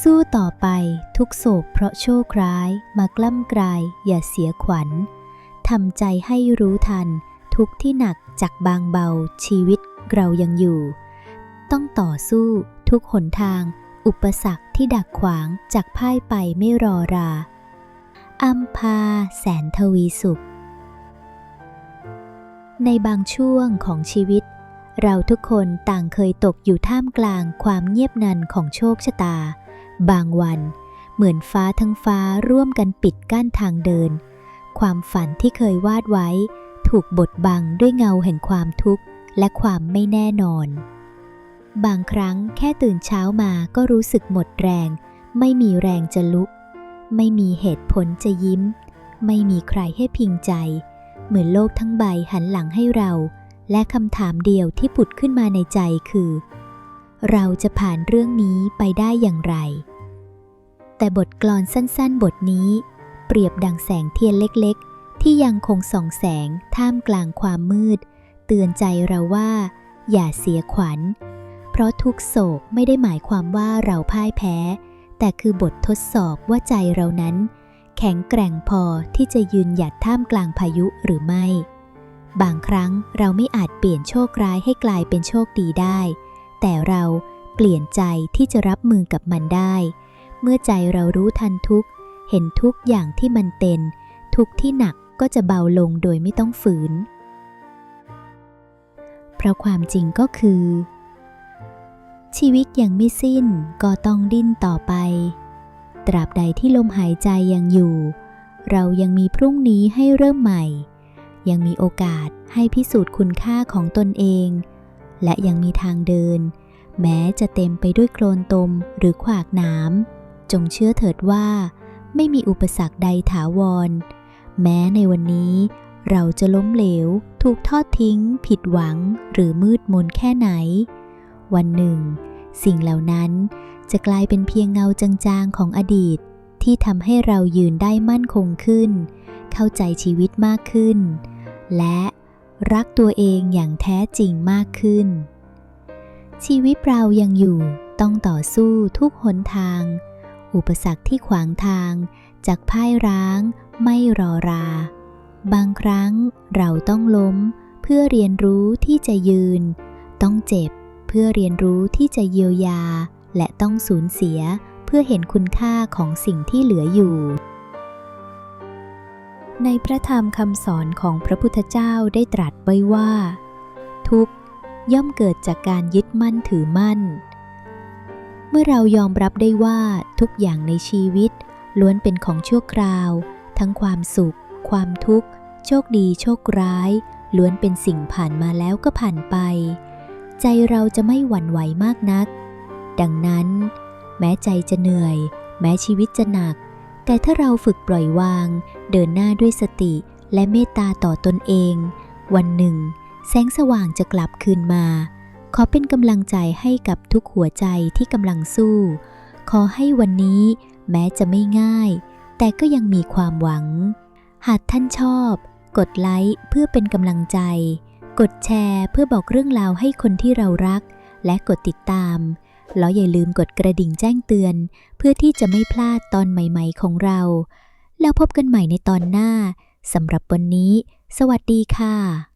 สู้ต่อไปทุกโศกเพราะโชคร้ายมากล้ำกลายอย่าเสียขวัญทำใจให้รู้ทัน ทุกที่หนักจากบางเบาชีวิตเรายังอยู่ ต้องต่อสู้ทุกหนทาง อุปสรรคที่ดักขวางจากพ่ายไปไม่รอราอัมพาแสนทวีสุข ในบางช่วงของชีวิต เราทุกคนต่างเคยตกอยู่ท่ามกลางความเงียบนันของโชคชะตา บางวัน เหมือนฟ้าทั้งฟ้าร่วมกันปิดกั้นทางเดิน ความฝันที่เคยวาดไว้ ถูกบดบังด้วยเงาแห่งความทุกข์และความไม่แน่นอน บางครั้งแค่ตื่นเช้ามาก็รู้สึกหมดแรง ไม่มีแรงจะลุก ไม่มีเหตุผลจะยิ้ม ไม่มีใครให้พิงใจ เหมือนโลกทั้งใบหันหลังให้เรา และคำถามเดียวที่ผุดขึ้นมาในใจคือ เราจะผ่านเรื่องนี้ไปได้อย่างไร แต่บทกลอนสั้นๆ บทนี้ เปรียบดังแสงเทียนเล็กๆ ที่ยังคงส่องแสงท่ามกลางความมืด เตือนใจเราว่า อย่าเสียขวัญ เพราะทุกโศกไม่ได้หมายความว่าเราพ่ายแพ้ แต่คือบททดสอบว่าใจเรานั้น แข็งแกร่งพอที่จะยืนหยัดท่ามกลางพายุหรือไม่ บางครั้งเราไม่อาจเปลี่ยนโชคร้ายให้กลายเป็นโชคดีได้ แต่เราเปลี่ยนใจที่จะรับมือกับมันได้ เมื่อใจเรารู้ทันทุกเห็นทุกอย่างที่มันเป็น ทุกที่หนักก็จะเบาลงโดยไม่ต้องฝืน เพราะความจริงก็คือ ชีวิตยังไม่สิ้นก็ต้องดิ้นต่อไป ตราบใดที่ลมหายใจยังอยู่ เรายังมีพรุ่งนี้ให้เริ่มใหม่ ยังมีโอกาสให้พิสูจน์คุณค่าของตนเอง และยังมีทางเดิน แม้จะเต็มไปด้วยโคลนตมหรือขวากหนาม จงเชื่อเถิดว่า ไม่มีอุปสรรคใดถาวร แม้ในวันนี้เราจะล้มเหลว ถูกทอดทิ้ง ผิดหวัง หรือมืดมนแค่ไหน วันหนึ่ง สิ่งเหล่านั้นจะกลายเป็นเพียงเงาจางๆของอดีต ที่ทำให้เรายืนได้มั่นคงขึ้น เข้าใจชีวิตมากขึ้น และรักตัวเองอย่างแท้จริงมากขึ้น ชีวิตเรายังอยู่ต้องต่อสู้ทุกหนทาง อุปสรรคที่ขวางทางจากพ่ายร้างไม่รอรา บางครั้งเราต้องล้มเพื่อเรียนรู้ที่จะยืน ต้องเจ็บเพื่อเรียนรู้ที่จะเยียวยา และต้องสูญเสียเพื่อเห็นคุณค่าของสิ่งที่เหลืออยู่ ในพระธรรมคำสอนของพระพุทธเจ้าได้ตรัสไว้ว่า ทุกย่อมเกิดจากการยึดมั่นถือมั่น เมื่อเรายอมรับได้ว่าทุกอย่างในชีวิต ล้วนเป็นของชั่วคราว ทั้งความสุข ความทุกข์ โชคดีโชคร้าย ล้วนเป็นสิ่งผ่านมาแล้วก็ผ่านไป ใจเราจะไม่หวั่นไหวมากนัก ดังนั้น แม้ใจจะเหนื่อย แม้ชีวิตจะหนัก แต่ถ้าเราฝึกปล่อยวาง เดินหน้าด้วยสติและเมตตาต่อตนเอง วันหนึ่ง แสงสว่างจะกลับคืนมา ขอเป็นกำลังใจให้กับทุกหัวใจที่กำลังสู้ ขอให้วันนี้แม้จะไม่ง่าย แต่ก็ยังมีความหวัง หากท่านชอบ กดไลค์เพื่อเป็นกำลังใจ กดแชร์เพื่อบอกเรื่องราวให้คนที่เรารัก และกดติดตาม แล้วอย่าลืมกดกระดิ่งแจ้งเตือน เพื่อที่จะไม่พลาดตอนใหม่ๆของเรา แล้วพบกันใหม่ในตอนหน้าสำหรับวันนี้ สวัสดีค่ะ